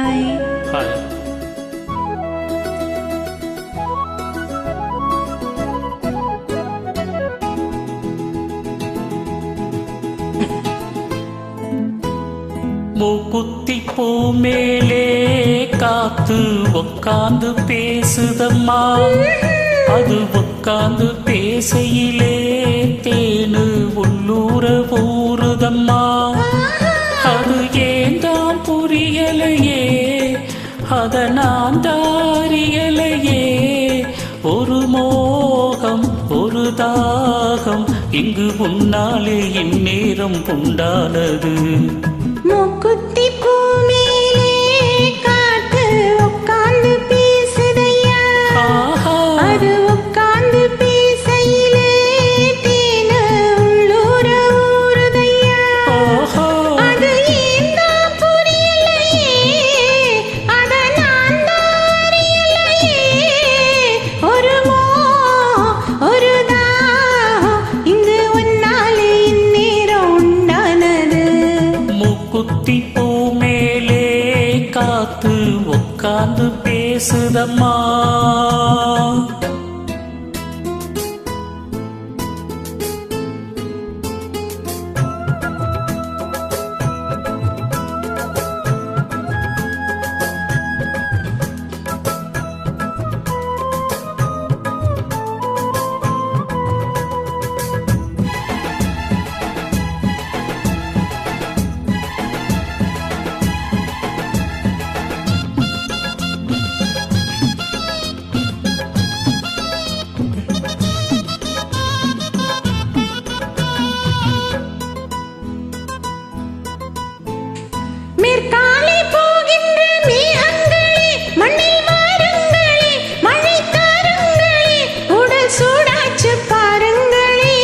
Hi hi மூக்குத்தி பூ மேலே காத்து உக்காந்து பேசுதம்மா. அது உக்காந்து பேசையிலே தேனு உள்ளூர ஊறுதம்மா. அது ஏந்தாம் அத நான் தாரியலையே ஒரு மோகம் ஒரு தாகம் இங்கு முன்னாலே இந்நேரம் உண்டானது. மூக்குத்தி மூக்குத்தி பூ மேலே காத்து உட்காந்து பேசுதம்மா. மேற்காலே போகின்ற மேகங்களே மண்ணில் வாருங்களே மழை தாருங்களே உடல் சூடாச்சு பாருங்களே.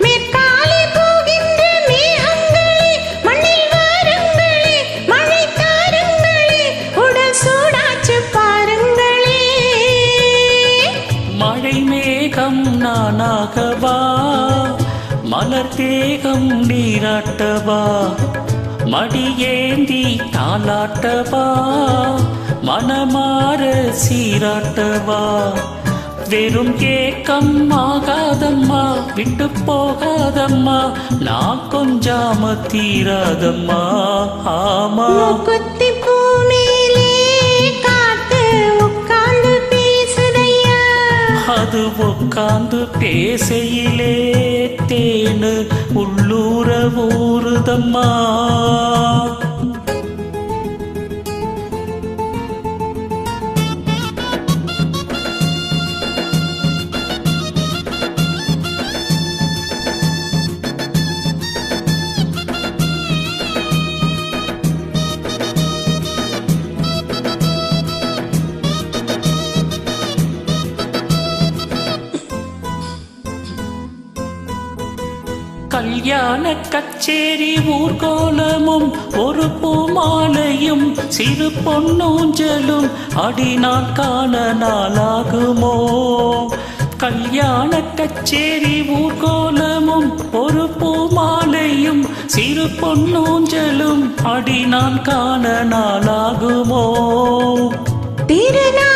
மேற்காலே போகின்ற மேகங்களே மண்ணில் வாருங்களே மழை தாருங்களே உடல் சூடாச்சு பாருங்களே. மழை மேகம் நானாகவா? மலர் தேகம் நீராட்டவா? மடியேந்தி தாளாட்டவா? மனமாற சீராட்டவா? வெறும் ஏக்கம் ஆகாதம்மா விட்டு போகாதம்மா நான் கொஞ்சாம தீராதம்மா. ஆமா. அது உட்காந்து பேசையிலே தேனு உள்ளூர ஊறுதம்மா கல்யாண கச்சேரி ஊர்கோலமும் ஒரு பூமாலையும் சிறு பொன்னூஞ்சலும் அடிநாள் காண நாளாகுமோ? கல்யாண கச்சேரி ஊர்கோலமும் ஒரு பூமாலையும் சிறு பொன்னூஞ்சலும் அடிநாள் காண நாளாகுமோ? திருநாளோ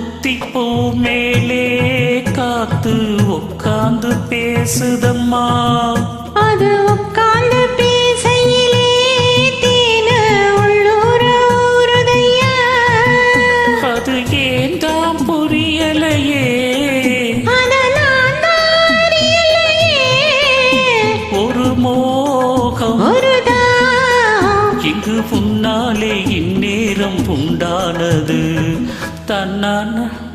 மூக்குத்தி பூ மேலே காத்து உட்காந்து பேசுதம்மா. அது உட்கார்ந்து பேசையிலே தேனு உள்ளூர ஊறுதையா அது புரியலையே? அத நான் தாரியலையே ஒரு மோகம். ஒரு இங்கு இந்நேரம் உண்டானது. tanana